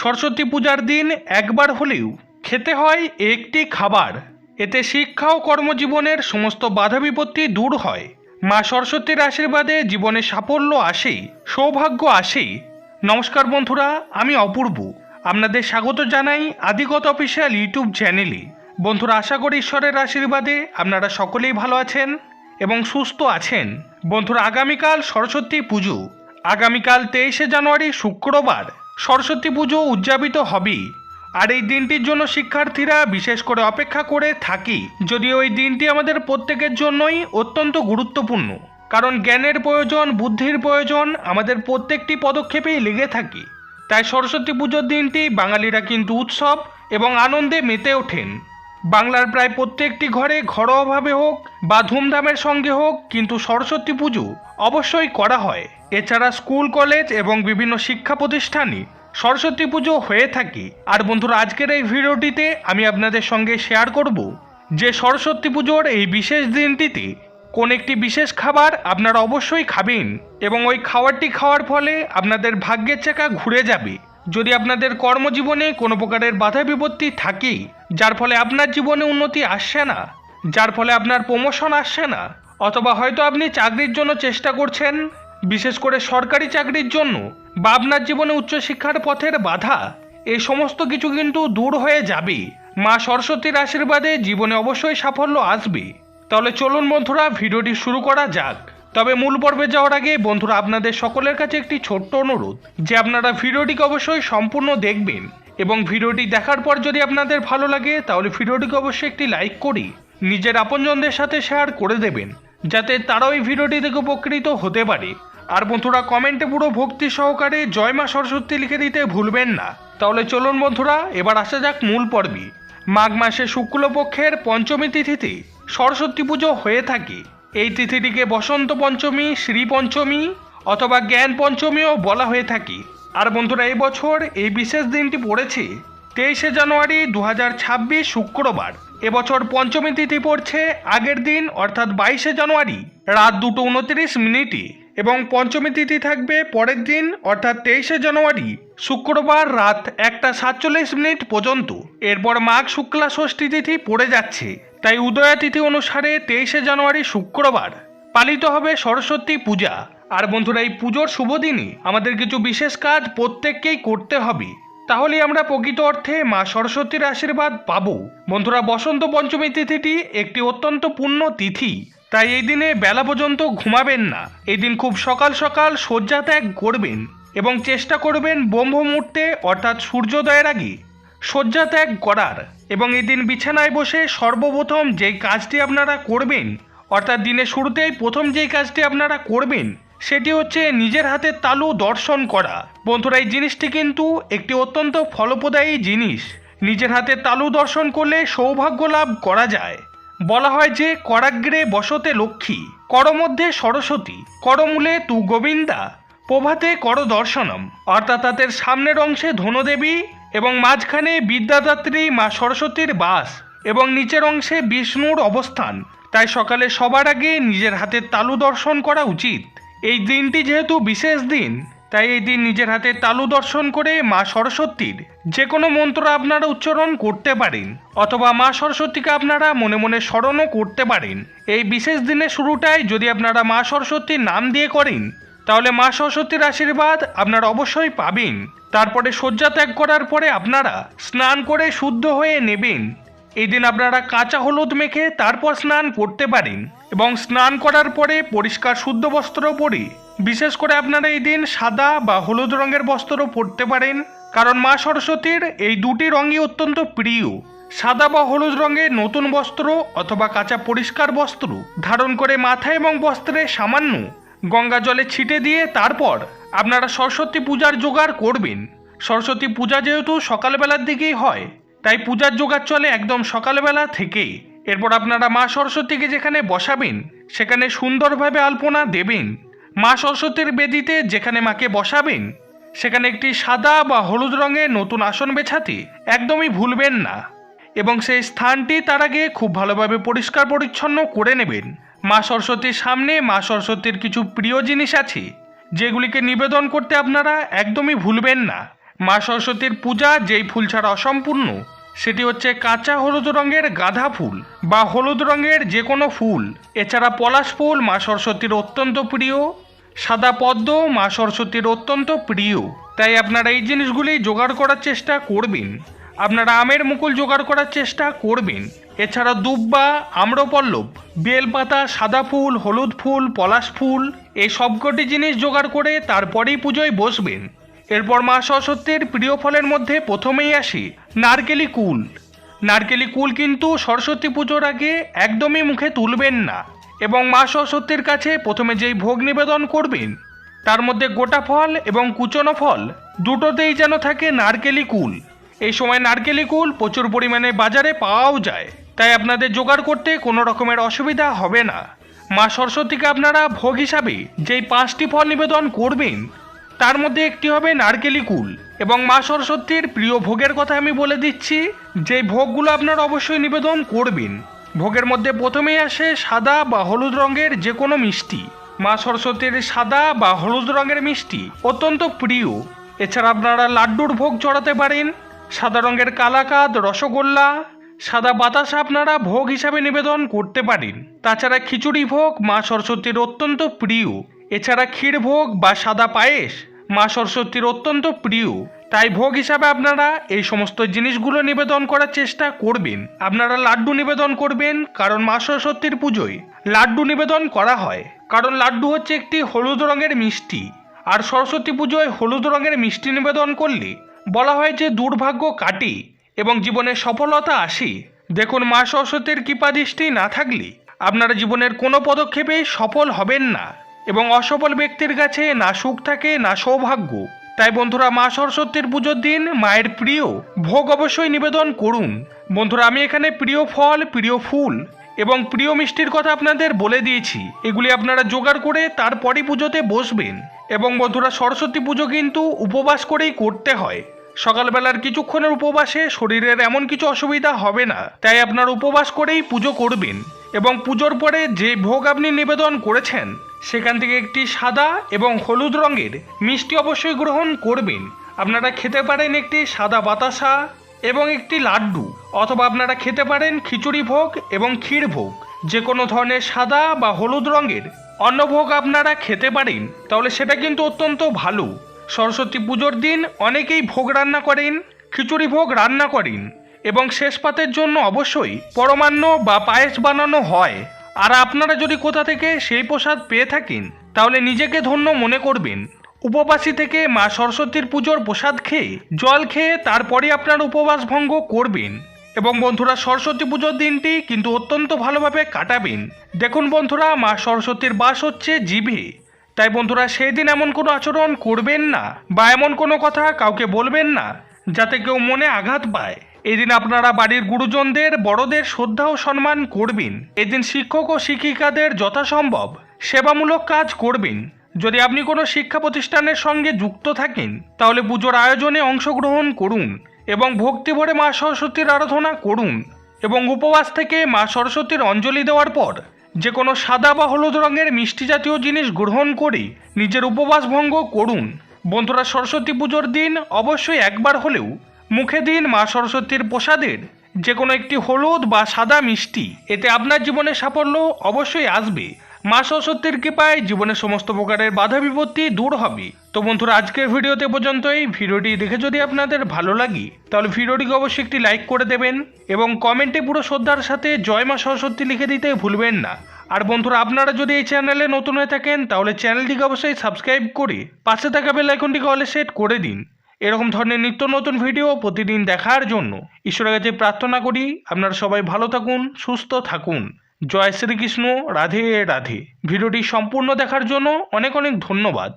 সরস্বতী পূজার দিন একবার হলেও খেতে হয় একটি খাবার। এতে শিক্ষা ও কর্মজীবনের সমস্ত বাধা বিপত্তি দূর হয়। মা সরস্বতীর আশীর্বাদে জীবনে সাফল্য আসেই সৌভাগ্য আসেই নমস্কার বন্ধুরা, আমি অপূর্ব। আপনাদের স্বাগত জানাই আদিগত অফিসিয়াল ইউটিউব চ্যানেলে। বন্ধুরা, আশা করি ঈশ্বরের আশীর্বাদে আপনারা সকলেই ভালো আছেন এবং সুস্থ আছেন। বন্ধুরা, আগামীকাল সরস্বতী পুজো। আগামীকাল তেইশে জানুয়ারি, শুক্রবার। সরস্বতী পুজো উদযাপিত হবেই আর এই দিনটির জন্য শিক্ষার্থীরা বিশেষ করে অপেক্ষা করে থাকি। যদিও এই দিনটি আমাদের প্রত্যেকের জন্যই অত্যন্ত গুরুত্বপূর্ণ। কারণ জ্ঞানের প্রয়োজন, বুদ্ধির প্রয়োজন আমাদের প্রত্যেকটি পদক্ষেপেই লেগে থাকি। তাই সরস্বতী পুজোর দিনটি বাঙালিরা কিন্তু উৎসব এবং আনন্দে মেতে ওঠেন। বাংলার প্রায় প্রত্যেকটি ঘরে ঘরোয়াভাবে হোক বা ধুমধামের সঙ্গে হোক, কিন্তু সরস্বতী পুজো অবশ্যই করা হয়। এছাড়া স্কুল, কলেজ এবং বিভিন্ন শিক্ষা প্রতিষ্ঠানে সরস্বতী পুজো হয়ে থাকে। আর বন্ধুরা, আজকের এই ভিডিওটিতে আমি আপনাদের সঙ্গে শেয়ার করব যে সরস্বতী পুজোর এই বিশেষ দিনটিতে কোন একটি বিশেষ খাবার আপনারা অবশ্যই খাবেন এবং ওই খাবারটি খাওয়ার ফলে আপনাদের ভাগ্যের চাকা ঘুরে যাবে। যদি আপনাদের কর্মজীবনে কোনো প্রকারের বাধা বিপত্তি থাকে, যার ফলে আপনার জীবনে উন্নতি আসছে না, যার ফলে আপনার প্রমোশন আসছে না, অথবা হয়তো আপনি চাকরির জন্য চেষ্টা করছেন, বিশেষ করে সরকারি চাকরির জন্য, বা আপনার জীবনে উচ্চশিক্ষার পথের বাধা এই সমস্ত কিছু কিন্তু দূর হয়ে যাবে। মা সরস্বতীর আশীর্বাদে জীবনে অবশ্যই সাফল্য আসবে। তাহলে চলুন বন্ধুরা, ভিডিওটি শুরু করা যাক। তবে মূল পর্বে যাওয়ার আগে বন্ধুরা, আপনাদের সকলের কাছে একটি ছোট্ট অনুরোধ, যে আপনারা ভিডিওটিকে অবশ্যই সম্পূর্ণ দেখবেন এবং ভিডিওটি দেখার পর যদি আপনাদের ভালো লাগে, তাহলে ভিডিওটিকে অবশ্যই একটি লাইক করি নিজের আপনজনদের সাথে শেয়ার করে দেবেন, যাতে তারাও এই ভিডিওটি থেকে উপকৃত হতে পারে। আর বন্ধুরা, কমেন্টে পুরো ভক্তি সহকারে জয় মা সরস্বতী লিখে দিতে ভুলবেন না। তাহলে চলুন বন্ধুরা, এবার আসা যাক মূল পর্বে। মাঘ মাসে শুক্লপক্ষের পঞ্চমী তিথিতে সরস্বতী পুজো হয়ে থাকে। এই তিথিটিকে বসন্ত পঞ্চমী, শ্রী পঞ্চমী অথবা জ্ঞান পঞ্চমীও বলা হয়ে থাকে। আর বন্ধুরা, এই বছর এই বিশেষ দিনটি পড়েছে তেইশে জানুয়ারি দু হাজার ছাব্বিশ শুক্রবার। এবছর পঞ্চমী তিথি পড়ছে আগের দিন, অর্থাৎ বাইশে জানুয়ারি, রাত দুটো উনত্রিশ মিনিটে। এবং পঞ্চমী তিথি থাকবে পরের দিন, অর্থাৎ তেইশে জানুয়ারি, শুক্রবার রাত একটা সাতচল্লিশ মিনিট পর্যন্ত। এরপর মাঘ শুক্লা ষষ্ঠী তিথি পড়ে যাচ্ছে। তাই উদয়া তিথি অনুসারে তেইশে জানুয়ারি শুক্রবার পালিত হবে সরস্বতী পূজা। আর বন্ধুরা, এই পুজোর শুভ দিনে আমাদের কিছু বিশেষ কাজ প্রত্যেককেই করতে হবে। তাহলে আমরা প্রকৃত অর্থে মা সরস্বতীর আশীর্বাদ পাবো। বন্ধুরা, বসন্ত পঞ্চমী তিথিটি একটি অত্যন্ত পূর্ণ তিথি। তাই এই দিনে বেলা পর্যন্ত ঘুমাবেন না। এই দিন খুব সকাল সকাল শয্যা ত্যাগ করবেন এবং চেষ্টা করবেন ব্রহ্ম মুহূর্তে, অর্থাৎ সূর্যোদয়ের আগে, শয্যা ত্যাগ করার। এবং এই দিন বিছানায় বসে সর্বপ্রথম যেই কাজটি আপনারা করবেন, অর্থাৎ দিনের শুরুতেই প্রথম যেই কাজটি আপনারা করবেন, সেটি হচ্ছে নিজের হাতের তালু দর্শন করা। বন্ধুরা, এই জিনিসটি কিন্তু একটি অত্যন্ত ফলপ্রদায়ী জিনিস। নিজের হাতে তালু দর্শন করলে সৌভাগ্য লাভ করা যায়। বলা হয় যে করাগ্রে বসতে লক্ষ্মী, করমধ্যে সরস্বতী, করমূলে তু গোবিন্দা, প্রভাতে কর দর্শনম অর্থাৎ তাদের সামনের অংশে ধনদেবী এবং মাঝখানে বিদ্যাদাত্রী মা সরস্বতীর বাস এবং নিচের অংশে বিষ্ণুর অবস্থান। তাই সকালে সবার আগে নিজের হাতের তালু দর্শন করা উচিত। এই দিনটি যেহেতু বিশেষ দিন তাই এই দিন নিজের হাতে তালু দর্শন করে মা সরস্বতীর যে কোনো মন্ত্র আপনারা উচ্চারণ করতে পারেন, অথবা মা সরস্বতীকে আপনারা মনে মনে স্মরণও করতে পারেন। এই বিশেষ দিনের শুরুটাই যদি আপনারা মা সরস্বতীর নাম দিয়ে করেন, তাহলে মা সরস্বতীর আশীর্বাদ আপনারা অবশ্যই পাবেন। তারপরে শয্যা ত্যাগ করার পরে আপনারা স্নান করে শুদ্ধ হয়ে নেবেন। এই দিন আপনারা কাঁচা হলুদ মেখে তারপর স্নান করতে পারেন এবং স্নান করার পরে পরিষ্কার শুদ্ধ বস্ত্র পরে বিশেষ করে আপনারা এই দিন সাদা বা হলুদ রঙের বস্ত্র পরতে পারেন, কারণ মা সরস্বতীর এই দুটি রঙই অত্যন্ত প্রিয়। সাদা বা হলুদ রঙের নতুন বস্ত্র অথবা কাঁচা পরিষ্কার বস্ত্র ধারণ করে মাথা এবং বস্ত্রে সামান্য গঙ্গা জলে ছিটে দিয়ে তারপর আপনারা সরস্বতী পূজার জোগাড় করবেন। সরস্বতী পূজা যেহেতু সকালবেলার দিকেই হয়, তাই পূজার জোগাড় চলে একদম সকালবেলা থেকেই। এরপর আপনারা মা সরস্বতীকে যেখানে বসাবেন, সেখানে সুন্দরভাবে আলপনা দেবেন। মা সরস্বতীর বেদিতে যেখানে মাকে বসাবেন, সেখানে একটি সাদা বা হলুদ রঙের নতুন আসন বেছাতে একদমই ভুলবেন না এবং সেই স্থানটি তার আগে খুব ভালোভাবে পরিষ্কার পরিচ্ছন্ন করে নেবেন। মা সরস্বতীর সামনে মা সরস্বতীর কিছু প্রিয় জিনিস আছে, যেগুলিকে নিবেদন করতে আপনারা একদমই ভুলবেন না। মা সরস্বতীর পূজা যেই ফুল ছাড়া অসম্পূর্ণ, সেটি হচ্ছে কাঁচা হলুদ রঙের গাঁদা ফুল বা হলুদ রঙের যে কোনো ফুল। এছাড়া পলাশ ফুল মা সরস্বতীর অত্যন্ত প্রিয় সাদা পদ্ম, মা সরস্বতীর অত্যন্ত প্রিয়। তাই আপনারা এই জিনিসগুলি জোগাড় করার চেষ্টা করবেন। আপনারা আমের মুকুল জোগাড় করার চেষ্টা করবেন। এছাড়া দুব্বা, আম্রপল্লব, বেলপাতা, সাদা ফুল, হলুদ ফুল, পলাশ ফুল, এই সবকটি জিনিস জোগাড় করে তারপরেই পুজোয় বসবেন। এরপর মা সরস্বতীর প্রিয় ফলের মধ্যে প্রথমেই আসি নারকেলি কুল। নারকেলি কুল কিন্তু সরস্বতী পুজোর আগে একদমই মুখে তুলবেন না। এবং মা সরস্বতীর কাছে প্রথমে যেই ভোগ নিবেদন করবেন, তার মধ্যে গোটা ফল এবং কুচনো ফল দুটোতেই যেন থাকে নারকেলি কুল। এই সময় নারকেলি কুল প্রচুর পরিমাণে বাজারে পাওয়াও যায়। তাই আপনাদের জোগাড় করতে কোনো রকমের অসুবিধা হবে না। মা সরস্বতীকে আপনারা ভোগ হিসাবে যেই পাঁচটি ফল নিবেদন করবেন, তার মধ্যে একটি হবে নারকেলি কুল। এবং মা সরস্বতীর প্রিয় ভোগের কথা আমি বলে দিচ্ছি যে ভোগগুলো আপনারা অবশ্যই নিবেদন করবেন ভোগের মধ্যে প্রথমেই আসে সাদা বা হলুদ রঙের যে কোনো মিষ্টি। মা সরস্বতীর সাদা বা হলুদ রঙের মিষ্টি অত্যন্ত প্রিয়। এছাড়া আপনারা লাড্ডুর ভোগ চড়াতে পারেন। সাদা রঙের কালাকাদ, রসগোল্লা, সাদা বাতাসা আপনারা ভোগ হিসাবে নিবেদন করতে পারেন। তাছাড়া খিচুড়ি ভোগ মা সরস্বতীর অত্যন্ত প্রিয়। এছাড়া ক্ষীর ভোগ বা সাদা পায়েস মা সরস্বতীর অত্যন্ত প্রিয়। তাই ভোগ হিসাবে আপনারা এই সমস্ত জিনিসগুলো নিবেদন করার চেষ্টা করবেন। আপনারা লাড্ডু নিবেদন করবেন কারণ মা সরস্বতীর পুজোয় লাড্ডু নিবেদন করা হয়। কারণ লাড্ডু হচ্ছে একটি হলুদ রঙের মিষ্টি। আর সরস্বতী পুজোয় হলুদ রঙের মিষ্টি নিবেদন করলে বলা হয় যে দুর্ভাগ্য কাটে এবং জীবনে সফলতা আসে। দেখুন, মা সরস্বতীর কৃপা দৃষ্টি না থাকলে আপনারা জীবনের কোনো পদক্ষেপে সফল হবেন না এবং অসফল ব্যক্তির কাছে না সুখ থাকে, না সৌভাগ্য। তাই বন্ধুরা মা সরস্বতীর পুজোর দিন মায়ের প্রিয় ভোগ অবশ্যই নিবেদন করুন। বন্ধুরা, আমি এখানে প্রিয় ফল, প্রিয় ফুল এবং প্রিয় মিষ্টির কথা আপনাদের বলে দিয়েছি। এগুলি আপনারা জোগাড় করে তারপরই পুজোতে বসবেন এবং বন্ধুরা, সরস্বতী পুজো কিন্তু উপবাস করেই করতে হয়। সকালবেলার কিছুক্ষণের উপবাসে শরীরের এমন কিছু অসুবিধা হবে না। তাই আপনার উপবাস করেই পুজো করবেন। এবং পুজোর পরে যে ভোগ আপনি নিবেদন করেছেন, সেখান থেকে একটি সাদা এবং হলুদ রঙের মিষ্টি অবশ্যই গ্রহণ করবেন। আপনারা খেতে পারেন একটি সাদা বাতাসা এবং একটি লাড্ডু, অথবা আপনারা খেতে পারেন খিচুড়ি ভোগ এবং ক্ষীর ভোগ। যে কোনো ধরনের সাদা বা হলুদ রঙের অন্নভোগ আপনারা খেতে পারেন, তাহলে সেটা কিন্তু অত্যন্ত ভালো। সরস্বতী পুজোর দিন অনেকেই ভোগ রান্না করেন, খিচুড়ি ভোগ রান্না করেন। এবং শেষ পাতের জন্য অবশ্যই পরমান্ন বা পায়েস বানানো হয়। আর আপনারা যদি কোথা থেকে সেই প্রসাদ পেয়ে থাকেন, তাহলে নিজেকে ধন্য মনে করবেন। উপবাসী থেকে মা সরস্বতীর পুজোর প্রসাদ খেয়ে, জল খেয়ে তারপরে আপনার উপবাস ভঙ্গ করবেন। এবং বন্ধুরা, সরস্বতী পুজোর দিনটি কিন্তু অত্যন্ত ভালোভাবে কাটাবেন। দেখুন বন্ধুরা, মা সরস্বতীর বাস হচ্ছে জিভে। তাই বন্ধুরা সেই দিন এমন কোনো আচরণ করবেন না বা এমন কোনো কথা কাউকে বলবেন না, যাতে কেউ মনে আঘাত পায়। এদিন আপনারা বাড়ির গুরুজনদের, বড়দের শ্রদ্ধা ও সম্মান করবেন। এদিন শিক্ষক ও শিক্ষিকাদের যথাসম্ভব সেবামূলক কাজ করবেন। যদি আপনি কোনো শিক্ষা প্রতিষ্ঠানের সঙ্গে যুক্ত থাকেন, তাহলে পুজোর আয়োজনে অংশগ্রহণ করুন এবং ভক্তি ভরে মা সরস্বতীর আরাধনা করুন এবং উপবাস থেকে মা সরস্বতীর অঞ্জলি দেওয়ার পর যে কোনো সাদা বা হলুদ রঙের মিষ্টি জাতীয় জিনিস গ্রহণ করে নিজের উপবাস ভঙ্গ করুন। বন্ধুরা, সরস্বতী পুজোর দিন অবশ্যই একবার হলেও মুখে দিন মা সরস্বতীর প্রসাদের। যে কোনো একটি হলুদ বা সাদা মিষ্টি। এতে আপনার জীবনে সাফল্য অবশ্যই আসবে। মা সরস্বতীর কৃপায় জীবনের সমস্ত প্রকারের বাধা বিপত্তি দূর হবে। তো বন্ধুরা, আজকের ভিডিওতে পর্যন্তই। ভিডিওটি দেখে যদি আপনাদের ভালো লাগে, তাহলে ভিডিওটিকে অবশ্যই একটি লাইক করে দেবেন এবং কমেন্টে পুরো শ্রদ্ধার সাথে জয় মা সরস্বতী লিখে দিতে ভুলবেন না। আর বন্ধুরা, আপনারা যদি এই চ্যানেলে নতুন হয়ে থাকেন, তাহলে চ্যানেলটিকে অবশ্যই সাবস্ক্রাইব করে পাশে থাকা বেল আইকনটিকে অলে সেট করে দিন। এরকম ধরনের নিত্য নতুন ভিডিও প্রতিদিন দেখার জন্য ঈশ্বরের কাছে প্রার্থনা করি আপনারা সবাই ভালো থাকুন, সুস্থ থাকুন। জয় শ্রীকৃষ্ণ, রাধে রাধে। ভিডিওটি সম্পূর্ণ দেখার জন্য অনেক অনেক ধন্যবাদ।